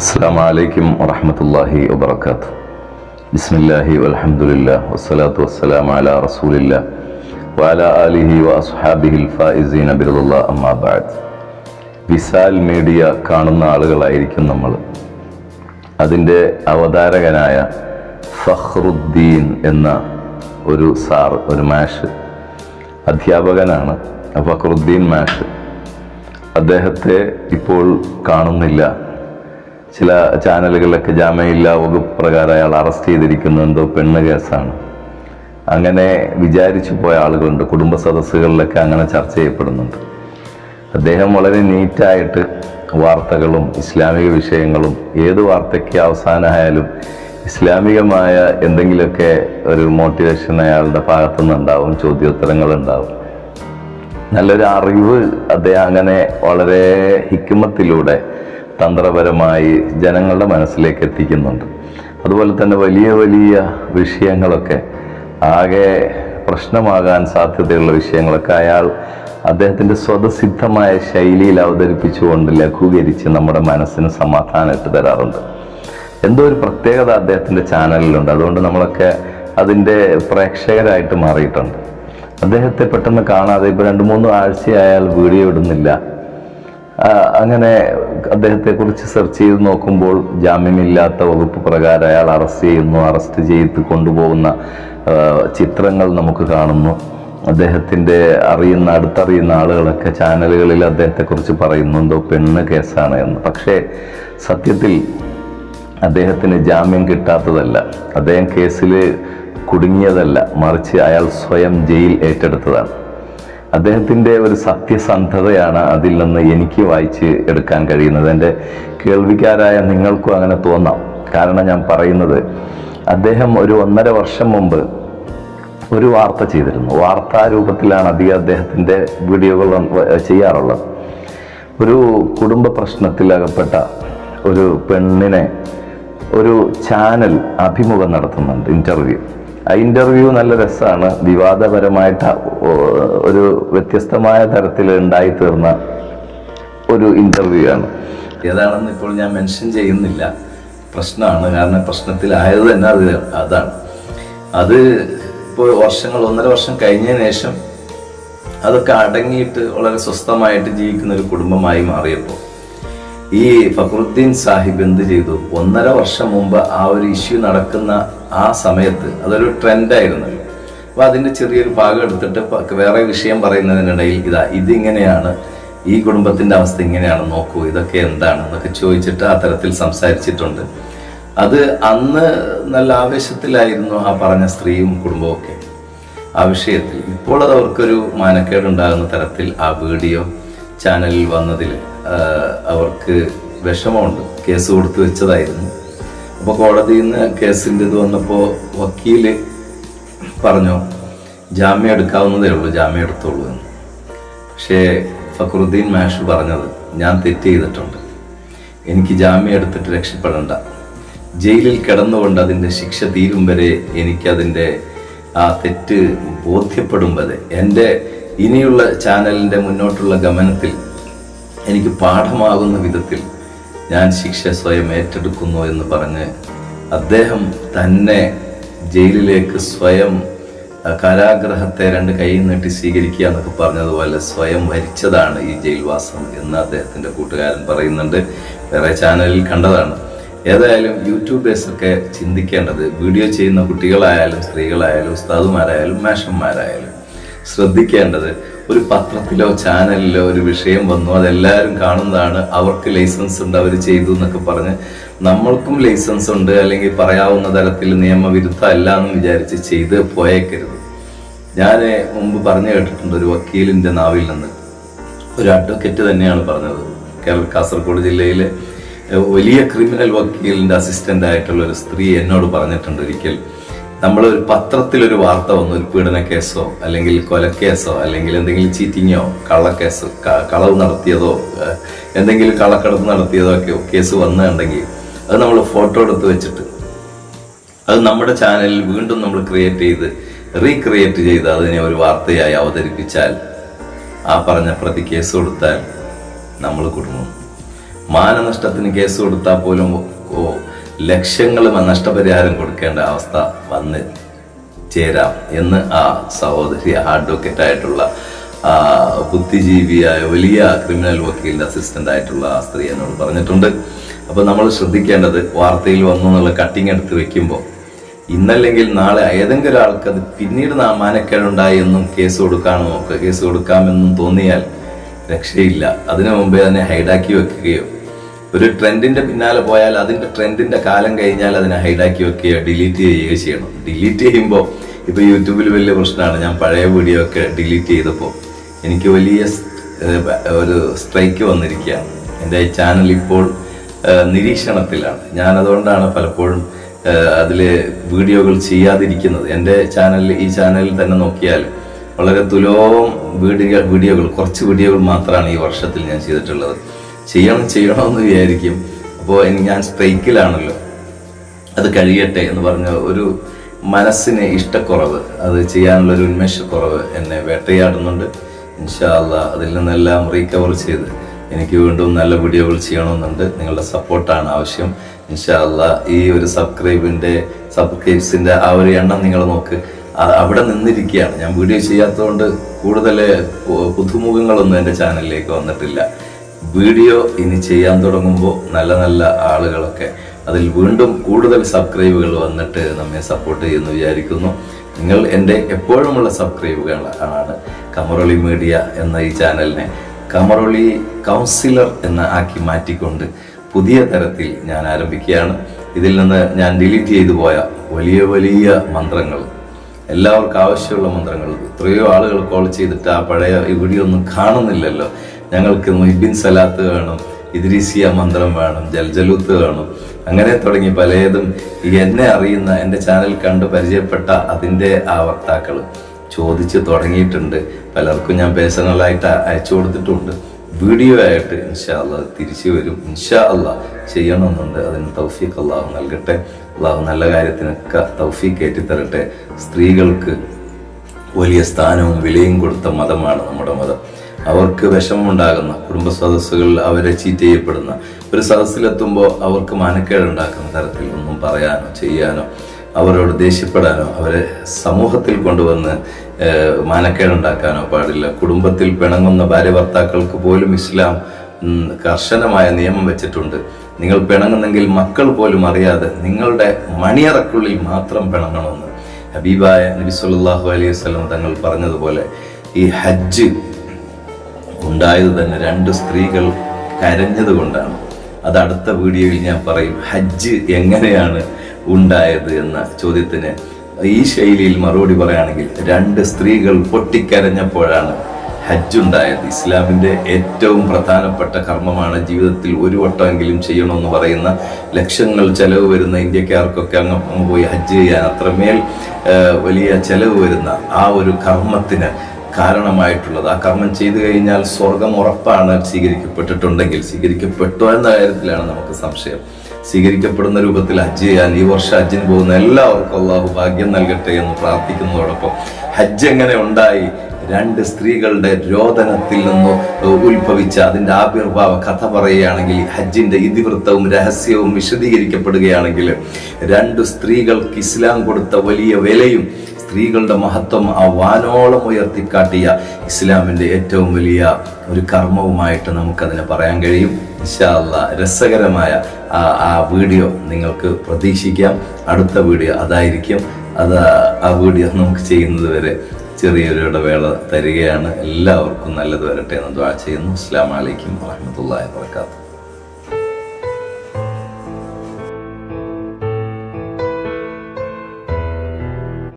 അസ്സാം വലൈക്കും വറഹമത്തല്ലാഹി വബർക്കാത്ത് ബിസ്മില്ലാഹി വലഹമുല്ല വസ്സലാത്തു വസ്സലാം അല റസൂലില്ല വാല അലിഹി വസ്ഹാബിഹിൽ ഫായിസീൻ അബിറുള്ള അമ്മാബാദ് വിസാൽ മീഡിയ കാണുന്ന ആളുകളായിരിക്കും നമ്മൾ. അതിന്റെ അവതാരകനായ ഫഹ്റുദ്ദീൻ എന്ന ഒരു സാർ ഒരു മാഷ് അധ്യാപകനാണ്. ഫഹ്റുദ്ദീൻ മാഷ്. അദ്ദേഹത്തെ ഇപ്പോൾ കാണുന്നില്ല. ചില ചാനലുകളിലൊക്കെ ജാമ്യമില്ല വകുപ്പ് പ്രകാരം അയാൾ അറസ്റ്റ് ചെയ്തിരിക്കുന്നു. എന്തോ പെണ്ണ് കേസാണ്. അങ്ങനെ വിചാരിച്ചു പോയ ആളുകളുണ്ട്. കുടുംബ സദസ്സുകളിലൊക്കെ അങ്ങനെ ചർച്ച ചെയ്യപ്പെടുന്നുണ്ട്. അദ്ദേഹം വളരെ നീറ്റായിട്ട് വാർത്തകളും ഇസ്ലാമിക വിഷയങ്ങളും ഏത് വാർത്തയ്ക്ക് അവസാനമായാലും ഇസ്ലാമികമായ എന്തെങ്കിലുമൊക്കെ ഒരു മോട്ടിവേഷൻ അയാളുടെ ഭാഗത്തുനിന്നുണ്ടാവും ചോദ്യോത്തരങ്ങളുണ്ടാവും. നല്ലൊരു അറിവ് അദ്ദേഹം അങ്ങനെ വളരെ ഹിക്കുമത്തിലൂടെ തന്ത്രപരമായി ജനങ്ങളുടെ മനസ്സിലേക്ക് എത്തിക്കുന്നുണ്ട്. അതുപോലെ തന്നെ വലിയ വലിയ വിഷയങ്ങളൊക്കെ ആകെ പ്രശ്നമാകാൻ സാധ്യതയുള്ള വിഷയങ്ങളൊക്കെ അയാൾ അദ്ദേഹത്തിന്റെ സ്വതസിദ്ധമായ ശൈലിയിൽ അവതരിപ്പിച്ചുകൊണ്ട് ലഘൂകരിച്ച് നമ്മുടെ മനസ്സിന് സമാധാനം ഇട്ട് തരാറുണ്ട്. എന്തോ ഒരു പ്രത്യേകത അദ്ദേഹത്തിന്റെ ചാനലിലുണ്ട്. അതുകൊണ്ട് നമ്മളൊക്കെ അതിന്റെ പ്രേക്ഷകരായിട്ട് മാറിയിട്ടുണ്ട്. അദ്ദേഹത്തെ പെട്ടെന്ന് കാണാതെ ഇപ്പോൾ രണ്ട് മൂന്ന് ആഴ്ചയായാൽ വീഡിയോ ഇടുന്നില്ല. അങ്ങനെ അദ്ദേഹത്തെക്കുറിച്ച് സെർച്ച് ചെയ്ത് നോക്കുമ്പോൾ ജാമ്യമില്ലാത്ത വകുപ്പ് പ്രകാരം അയാൾ അറസ്റ്റ് ചെയ്യുന്നു അറസ്റ്റ് ചെയ്ത് കൊണ്ടുപോകുന്ന ചിത്രങ്ങൾ നമുക്ക് കാണുന്നു. അദ്ദേഹത്തിന്റെ അറിയുന്ന അടുത്തറിയുന്ന ആളുകളൊക്കെ ചാനലുകളിൽ അദ്ദേഹത്തെക്കുറിച്ച് പറയുന്നുണ്ടോ പെണ്ണ് കേസാണ് എന്ന്. പക്ഷേ സത്യത്തിൽ അദ്ദേഹത്തിന് ജാമ്യം കിട്ടാത്തതല്ല. അദ്ദേഹം കേസിൽ കുടുങ്ങിയതല്ല. മറിച്ച് അയാൾ സ്വയം ജയിൽ ഏറ്റെടുത്തതാണ്. അദ്ദേഹത്തിന്റെ ഒരു സത്യസന്ധതയാണ് അതിൽ നിന്ന് എനിക്ക് വായിച്ച് എടുക്കാൻ കഴിയുന്നത്. എന്റെ കേൾവിക്കാരായ നിങ്ങൾക്കും അങ്ങനെ തോന്നാം. കാരണം ഞാൻ പറയുന്നത് അദ്ദേഹം ഒരു ഒന്നര വർഷം മുമ്പ് ഒരു വാർത്ത ചെയ്തിരുന്നു. വാർത്താ രൂപത്തിലാണ് അധികം അദ്ദേഹത്തിന്റെ വീഡിയോകൾ ചെയ്യാറുള്ളത്. ഒരു കുടുംബ പ്രശ്നത്തിലകപ്പെട്ട ഒരു പെണ്ണിനെ ഒരു ചാനൽ അഭിമുഖം നടത്തുന്നുണ്ട് ഇന്റർവ്യൂ. ആ ഇന്റർവ്യൂ നല്ല രസമാണ് വിവാദപരമായിട്ട് ഒരു വ്യത്യസ്തമായ തരത്തിൽ ഉണ്ടായി തീർന്ന ഒരു ഇന്റർവ്യൂ ആണ്. ഏതാണെന്ന് ഇപ്പോൾ ഞാൻ മെൻഷൻ ചെയ്യുന്നില്ല. പ്രശ്നമാണ്. കാരണം പ്രശ്നത്തിലായത് തന്നെ അത് അതാണ്. അത് ഇപ്പോൾ വർഷങ്ങൾ ഒന്നര വർഷം കഴിഞ്ഞതിന് ശേഷം അതൊക്കെ അടങ്ങിയിട്ട് വളരെ സ്വസ്ഥമായിട്ട് ജീവിക്കുന്ന ഒരു കുടുംബമായി മാറിയപ്പോൾ ഈ ഫക്രുദ്ദീൻ സാഹിബ് എന്ത് ചെയ്തു? ഒന്നര വർഷം മുമ്പ് ആ ഒരു ഇഷ്യൂ നടക്കുന്ന ആ സമയത്ത് അതൊരു ട്രെൻഡായിരുന്നു അപ്പോൾ അതിന്റെ ചെറിയൊരു ഭാഗം എടുത്തിട്ട് വേറെ വിഷയം പറയുന്നതിനിടയിൽ ഇതാ ഇതിങ്ങനെയാണ് ഈ കുടുംബത്തിന്റെ അവസ്ഥ ഇങ്ങനെയാണ് നോക്കൂ ഇതൊക്കെ എന്താണ് എന്നൊക്കെ ചോദിച്ചിട്ട് ആ തരത്തിൽ സംസാരിച്ചിട്ടുണ്ട്. അത് അന്ന് നല്ല ആവേശത്തിലായിരുന്നു ആ പറഞ്ഞ സ്ത്രീയും കുടുംബവും ഒക്കെ. ആ വിഷയത്തിൽ ഇപ്പോൾ അത് അവർക്കൊരു മാനക്കേടുണ്ടാകുന്ന തരത്തിൽ ആ വീഡിയോ ചാനലിൽ വന്നതിൽ അവർക്ക് വിഷമമുണ്ട്. കേസ് കൊടുത്തു വെച്ചതായിരുന്നു. അപ്പോൾ കോടതിയിൽ നിന്ന് കേസിന്റെ ഇത് വന്നപ്പോൾ വക്കീൽ പറഞ്ഞു ജാമ്യം എടുക്കാവുന്നതേ ഉള്ളൂ ജാമ്യം എടുത്തോളൂ എന്ന്. പക്ഷേ ഫക്രുദ്ദീൻ മാഷ് പറഞ്ഞത് ഞാൻ തെറ്റ് ചെയ്തിട്ടുണ്ട്. എനിക്ക് ജാമ്യം എടുത്തിട്ട് രക്ഷപ്പെടണ്ട. ജയിലിൽ കിടന്നുകൊണ്ട് അതിന്റെ ശിക്ഷ തീരും വരെ എനിക്കതിന്റെ ആ തെറ്റ് ബോധ്യപ്പെടും വരെ. എന്റെ ഇനിയുള്ള ചാനലിന്റെ മുന്നോട്ടുള്ള ഗമനത്തിൽ എനിക്ക് പാഠമാകുന്ന വിധത്തിൽ ഞാൻ ശിക്ഷ സ്വയം ഏറ്റെടുക്കുന്നു എന്ന് പറഞ്ഞ് അദ്ദേഹം തന്നെ ജയിലിലേക്ക് സ്വയം കാരാഗ്രഹത്തെ രണ്ട് കൈ നീട്ടി സ്വീകരിക്കുക എന്നൊക്കെ പറഞ്ഞതുപോലെ സ്വയം വരിച്ചതാണ് ഈ ജയിൽവാസം എന്ന് അദ്ദേഹത്തിന്റെ കൂട്ടുകാരൻ പറയുന്നുണ്ട്. വേറെ ചാനലിൽ കണ്ടതാണ്. ഏതായാലും യൂട്യൂബേഴ്സൊക്കെ ചിന്തിക്കേണ്ടത് വീഡിയോ ചെയ്യുന്ന കുട്ടികളായാലും സ്ത്രീകളായാലും ഉസ്താദുമാരായാലും മേഷന്മാരായാലും ശ്രദ്ധിക്കേണ്ടത് ഒരു പത്രത്തിലോ ചാനലിലോ ഒരു വിഷയം വന്നു അതെല്ലാവരും കാണുന്നതാണ്. അവർക്ക് ലൈസൻസ് ഉണ്ട് അവർ ചെയ്തു എന്നൊക്കെ പറഞ്ഞ് നമ്മൾക്കും ലൈസൻസ് ഉണ്ട് അല്ലെങ്കിൽ പറയാവുന്ന തരത്തിൽ നിയമവിരുദ്ധ അല്ല എന്ന് വിചാരിച്ച് ചെയ്ത് പോയേക്കരുത്. ഞാൻ മുമ്പ് പറഞ്ഞു കേട്ടിട്ടുണ്ട് ഒരു വക്കീലിന്റെ നാവിൽ നിന്ന്. ഒരു അഡ്വക്കേറ്റ് തന്നെയാണ് പറഞ്ഞത്. കേരള കാസർഗോഡ് ജില്ലയിലെ വലിയ ക്രിമിനൽ വക്കീലിന്റെ അസിസ്റ്റന്റ് ആയിട്ടുള്ള ഒരു സ്ത്രീ എന്നോട് പറഞ്ഞിട്ടുണ്ട് ഒരിക്കൽ. നമ്മൾ ഒരു പത്രത്തിലൊരു വാർത്ത വന്നു ഒരു പീഡന കേസോ അല്ലെങ്കിൽ കൊലക്കേസോ അല്ലെങ്കിൽ എന്തെങ്കിലും ചീറ്റിങ്ങോ കള്ളക്കേസോ കളവ് നടത്തിയതോ എന്തെങ്കിലും കള്ളക്കടത്ത് നടത്തിയതോ ഒക്കെ കേസ് വന്നിട്ടുണ്ടെങ്കിൽ അത് നമ്മൾ ഫോട്ടോ എടുത്ത് വെച്ചിട്ട് അത് നമ്മുടെ ചാനലിൽ വീണ്ടും നമ്മൾ ക്രിയേറ്റ് ചെയ്ത് റീക്രിയേറ്റ് ചെയ്ത് അതിനെ ഒരു വാർത്തയായി അവതരിപ്പിച്ചാൽ ആ പറഞ്ഞ പ്രതി കേസ് കൊടുത്താൽ നമ്മൾ കുടുങ്ങും. മാനനഷ്ടത്തിന് കേസ് കൊടുത്താൽ പോലും ലക്ഷങ്ങൾ നഷ്ടപരിഹാരം കൊടുക്കേണ്ട അവസ്ഥ വന്ന് ചേരാം എന്ന് ആ സഹോദരി അഡ്വക്കേറ്റ് ആയിട്ടുള്ള ബുദ്ധിജീവിയായ വലിയ ക്രിമിനൽ വക്കീലിന്റെ അസിസ്റ്റന്റ് ആയിട്ടുള്ള ആ സ്ത്രീ എന്നോട് പറഞ്ഞിട്ടുണ്ട്. അപ്പൊ നമ്മൾ ശ്രദ്ധിക്കേണ്ടത് വാർത്തയിൽ വന്നു എന്നുള്ള കട്ടിങ് എടുത്ത് വെക്കുമ്പോൾ ഇന്നല്ലെങ്കിൽ നാളെ ഏതെങ്കിലും ഒരാൾക്ക് അത് പിന്നീട് മാനക്കേടുണ്ടായി എന്നും കേസ് കൊടുക്കാനോ കേസ് കൊടുക്കാമെന്നും തോന്നിയാൽ രക്ഷയില്ല. അതിനു മുമ്പേ തന്നെ ഹൈഡാക്കി വെക്കുകയോ ഒരു ട്രെൻഡിന്റെ പിന്നാലെ പോയാൽ അതിന്റെ ട്രെൻഡിന്റെ കാലം കഴിഞ്ഞാൽ അതിനെ ഹൈഡാക്കി വെക്കുകയോ ഡിലീറ്റ് ചെയ്യുകയോ ചെയ്യണം. ഡിലീറ്റ് ചെയ്യുമ്പോൾ ഇപ്പൊ യൂട്യൂബിൽ വലിയ പ്രശ്നമാണ്. ഞാൻ പഴയ വീഡിയോ ഒക്കെ ഡിലീറ്റ് ചെയ്തപ്പോൾ എനിക്ക് വലിയ ഒരു സ്ട്രൈക്ക് വന്നിരിക്കുകയാണ്. എന്റെ ചാനൽ ഇപ്പോൾ നിരീക്ഷണത്തിലാണ്. ഞാൻ അതുകൊണ്ടാണ് പലപ്പോഴും അതിൽ വീഡിയോകൾ ചെയ്യാതിരിക്കുന്നത്. എന്റെ ചാനലിൽ ഈ ചാനലിൽ തന്നെ നോക്കിയാൽ വളരെ തുലോം വീഡിയോ വീഡിയോകൾ കുറച്ച് വീഡിയോകൾ മാത്രമാണ് ഈ വർഷത്തിൽ ഞാൻ ചെയ്തിട്ടുള്ളത്. ചെയ്യണം ചെയ്യണമെന്ന് വിചാരിക്കും. അപ്പോൾ ഞാൻ സ്ട്രൈക്കിലാണല്ലോ. അത് കഴിയട്ടെ എന്ന് പറഞ്ഞ ഒരു മനസ്സിന് ഇഷ്ടക്കുറവ് അത് ചെയ്യാനുള്ള ഒരു ഉന്മേഷക്കുറവ് എന്നെ വേട്ടയാടുന്നുണ്ട്. ഇൻഷാല്ല അതിൽ നിന്നെല്ലാം റീകവർ ചെയ്ത് എനിക്ക് വീണ്ടും നല്ല വീഡിയോകൾ ചെയ്യണമെന്നുണ്ട്. നിങ്ങളുടെ സപ്പോർട്ടാണ് ആവശ്യം. ഇൻഷാല്ല ഈ ഒരു സബ്സ്ക്രൈബിന്റെ സബ്സ്ക്രൈബ്സിന്റെ ആ ഒരു എണ്ണം നിങ്ങൾ നോക്ക്. അവിടെ നിന്നിരിക്കുകയാണ്. ഞാൻ വീഡിയോ ചെയ്യാത്തതുകൊണ്ട് കൂടുതൽ പുതുമുഖങ്ങളൊന്നും എന്റെ ചാനലിലേക്ക് വന്നിട്ടില്ല. വീഡിയോ ഇനി ചെയ്യാൻ തുടങ്ങുമ്പോൾ നല്ല നല്ല ആളുകളൊക്കെ അതിൽ വീണ്ടും കൂടുതൽ സബ്സ്ക്രൈബുകൾ വന്നിട്ട് നമ്മെ സപ്പോർട്ട് ചെയ്യുന്നു വിചാരിക്കുന്നു. നിങ്ങൾ എന്റെ എപ്പോഴുമുള്ള സബ്സ്ക്രൈബുകൾ ആണ് കമറൊളി മീഡിയ എന്ന ഈ ചാനലിനെ കമറൊളി കൗൺസിലർ എന്ന് ആക്കി മാറ്റിക്കൊണ്ട് പുതിയ തരത്തിൽ ഞാൻ ആരംഭിക്കുകയാണ്. ഇതിൽ നിന്ന് ഞാൻ ഡിലീറ്റ് ചെയ്തു പോയ വലിയ വലിയ മന്ത്രങ്ങൾ എല്ലാവർക്കും ആവശ്യമുള്ള മന്ത്രങ്ങൾ. എത്രയോ ആളുകൾ കോൾ ചെയ്തിട്ട് ആ പഴയ വീഡിയോ ഒന്നും കാണുന്നില്ലല്ലോ. ഞങ്ങൾക്ക് മൊഹിബിൻ സലാത്ത് വേണം ഇദ്രീസിയ മന്ത്രം വേണം ജൽജലൂത്ത് വേണം. അങ്ങനെ തുടങ്ങി പലതും എന്നെ അറിയുന്ന എന്റെ ചാനൽ കണ്ട് പരിചയപ്പെട്ട അതിന്റെ ആ വക്താക്കൾ ചോദിച്ച് തുടങ്ങിയിട്ടുണ്ട്. പലർക്കും ഞാൻ പേഴ്സണലായിട്ട് അയച്ചു കൊടുത്തിട്ടുണ്ട്. വീഡിയോ ആയിട്ട് ഇൻഷാ അള്ളാഹ് തിരിച്ചു വരും. ഇൻഷാ അള്ളാഹ് ചെയ്യണമെന്നുണ്ട്. അതിന് തൗഫീഖ് അള്ളാഹു നൽകട്ടെ. അള്ളാഹു നല്ല കാര്യത്തിനൊക്കെ തൗഫീഖ് ഏറ്റിത്തരട്ടെ. സ്ത്രീകൾക്ക് വലിയ സ്ഥാനവും വിലയും കൊടുത്ത മതമാണ് നമ്മുടെ മതം. അവർക്ക് വിഷമമുണ്ടാകുന്ന കുടുംബ സദസ്സുകളിൽ അവരെ ചീറ്റ് ചെയ്യപ്പെടുന്ന ഒരു സദസ്സിലെത്തുമ്പോൾ അവർക്ക് മാനക്കേടുണ്ടാക്കുന്ന തരത്തിൽ ഒന്നും പറയാനോ ചെയ്യാനോ അവരോട് ദേഷ്യപ്പെടാനോ അവരെ സമൂഹത്തിൽ കൊണ്ടുവന്ന് മാനക്കേട് മാനക്കേടുണ്ടാക്കാനോ പാടില്ല. കുടുംബത്തിൽ പിണങ്ങുന്ന ഭാര്യ ഭർത്താക്കൾക്ക് പോലും ഇസ്ലാം കർശനമായ നിയമം വെച്ചിട്ടുണ്ട്. നിങ്ങൾ പിണങ്ങുന്നെങ്കിൽ മക്കൾ പോലും അറിയാതെ നിങ്ങളുടെ മണിയറക്കുള്ളിൽ മാത്രം പിണങ്ങണമെന്ന് ഹബീബായ നബി സല്ലല്ലാഹു അലൈഹി വസ്ലം തങ്ങൾ പറഞ്ഞതുപോലെ ഈ ഹജ്ജ് ഉണ്ടായത് തന്നെ രണ്ട് സ്ത്രീകൾ കരഞ്ഞത് കൊണ്ടാണ്. അത് അടുത്ത വീഡിയോയിൽ ഞാൻ പറയും ഹജ്ജ് എങ്ങനെയാണ് ഉണ്ടായത് എന്ന ചോദ്യത്തിന്. ഈ ശൈലിയിൽ മറുപടി പറയുകയാണെങ്കിൽ രണ്ട് സ്ത്രീകൾ പൊട്ടിക്കരഞ്ഞപ്പോഴാണ് ഹജ്ജ് ഉണ്ടായത്. ഇസ്ലാമിന്റെ ഏറ്റവും പ്രധാനപ്പെട്ട കർമ്മമാണ് ജീവിതത്തിൽ ഒരു വട്ടമെങ്കിലും ചെയ്യണമെന്ന് പറയുന്ന ലക്ഷങ്ങൾ ചെലവ് വരുന്ന ഇന്ത്യക്കാർക്കൊക്കെ അങ്ങ് അങ്ങ് പോയി ഹജ്ജ് ചെയ്യാൻ അത്രമേൽ വലിയ ചെലവ് വരുന്ന ആ ഒരു കർമ്മത്തിന് കാരണമായിട്ടുള്ളത്. ആ കർമ്മം ചെയ്തു കഴിഞ്ഞാൽ സ്വർഗം ഉറപ്പാണ് സ്വീകരിക്കപ്പെട്ടിട്ടുണ്ടെങ്കിൽ. സ്വീകരിക്കപ്പെട്ടോ എന്ന കാര്യത്തിലാണ് നമുക്ക് സംശയം. സ്വീകരിക്കപ്പെടുന്ന രൂപത്തിൽ ഹജ്ജ് ചെയ്യാൻ ഈ വർഷം ഹജ്ജിന് പോകുന്ന എല്ലാവർക്കും അള്ളാഹു ഭാഗ്യം നൽകട്ടെ എന്ന് പ്രാർത്ഥിക്കുന്നതോടൊപ്പം ഹജ്ജ് എങ്ങനെ ഉണ്ടായി? രണ്ട് സ്ത്രീകളുടെ രോദനത്തിൽ നിന്ന് ഉത്ഭവിച്ച അതിന്റെ ആവിർഭാവ കഥ പറയുകയാണെങ്കിൽ ഹജ്ജിന്റെ ഇതിവൃത്തവും രഹസ്യവും വിശദീകരിക്കപ്പെടുകയാണെങ്കിൽ രണ്ട് സ്ത്രീകൾക്ക് ഇസ്ലാം കൊടുത്ത വലിയ വിലയും സ്ത്രീകളുടെ മഹത്വം ആ വാനോളം ഉയർത്തിക്കാട്ടിയ ഇസ്ലാമിന്റെ ഏറ്റവും വലിയ ഒരു കർമ്മവുമായിട്ട് നമുക്കതിനെ പറയാൻ കഴിയും. ഇൻഷാ അല്ലാ രസകരമായ ആ ആ വീഡിയോ നിങ്ങൾക്ക് പ്രതീക്ഷിക്കാം. അടുത്ത വീഡിയോ അതായിരിക്കും. അത് ആ വീഡിയോ നമുക്ക് ചെയ്യുന്നത് വരെ ചെറിയൊരു ഇടവേള തരികയാണ്. എല്ലാവർക്കും നല്ലത് വരട്ടെ എന്ന് ദ്വാ ചെയ്യുന്നു. അസ്സാം വലൈക്കും വാഹമത്തല്ലാ വാത്തു